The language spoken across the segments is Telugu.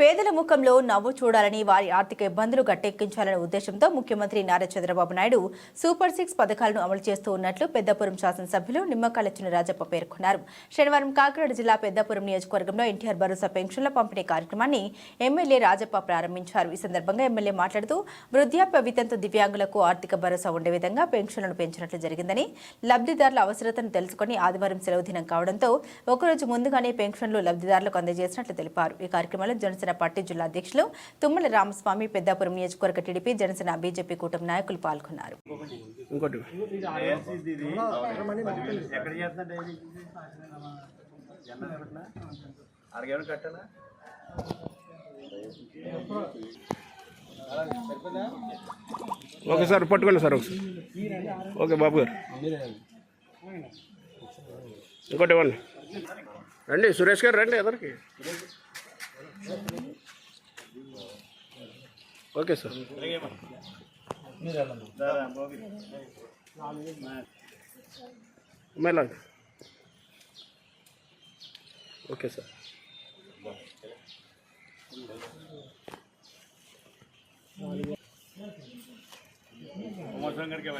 పేదల ముఖంలో నవ్వు చూడాలని వారి ఆర్థిక ఇబ్బందులు గట్టెక్కించాలనే ఉద్దేశంతో ముఖ్యమంత్రి నారా చంద్రబాబు నాయుడు సూపర్ సిక్స్ పథకాలను అమలు చేస్తూ ఉన్నట్లు పెద్దపురం శాసనసభ్యులు నిమ్మకాల చిన్న రాజప్ప పేర్కొన్నారు. శనివారం కాకినాడ జిల్లా పెద్దపురం నియోజకవర్గంలో ఎన్టీఆర్ భరోసా పెన్షన్ల పంపిణీ కార్యక్రమాన్ని ఎమ్మెల్యే రాజప్ప ప్రారంభించారు. ఈ సందర్భంగా ఎమ్మెల్యే మాట్లాడుతూ వృద్ధాప్య వితంతు దివ్యాంగులకు ఆర్థిక భరోసా ఉండే విధంగా పెన్షన్లను పెంచినట్లు జరిగిందని లబ్ధిదారుల అవసరతను తెలుసుకుని ఆదివారం సెలవు దినం కావడంతో ఒకరోజు ముందుగానే పెన్షన్లు లబ్ధిదారులకు అందజేసినట్లు తెలిపారు. ఈ కార్యక్రమంలో జనసేన పార్టీ జిల్లా అధ్యక్షులు తుమ్మల రామస్వామి పెద్దాపురం నియోజకవర్గ టీడీపీ జనసేన బీజేపీ కూటమి నాయకులు పాల్గొన్నారు. ఓకే సార్ పట్టుకోండి సార్ ఒకసారి. ఓకే బాబు గారు. ఇంకోటి ఇవ్వండి. రండి సురేష్ గారు రండి ఎదరికి ఓకే సార్. మేలా ఓకే సార్.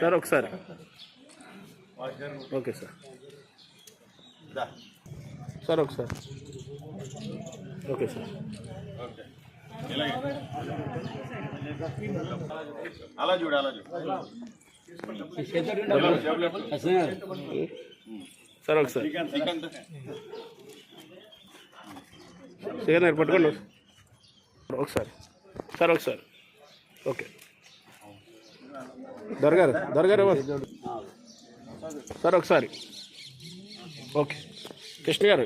సార్ ఒకసారి. Okay sir. సార్ ఒకసారి. Okay sir. అలా చూడు అలా చూడు. సార్ ఒకసారి. శ్రీకాంత్ శ్రీకాంత్ సిగన్ గారు పట్టుకోండి ఒకసారి. సార్ ఒకసారి. ఓకే. దొరగారు దొరగారు ఎవరు? సార్ ఒకసారి. Okay. Krishna garu.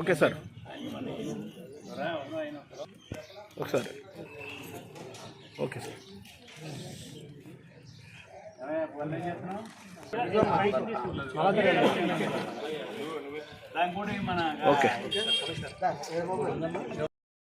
Okay sir. ఒకసారి. Okay sir. ఓకే.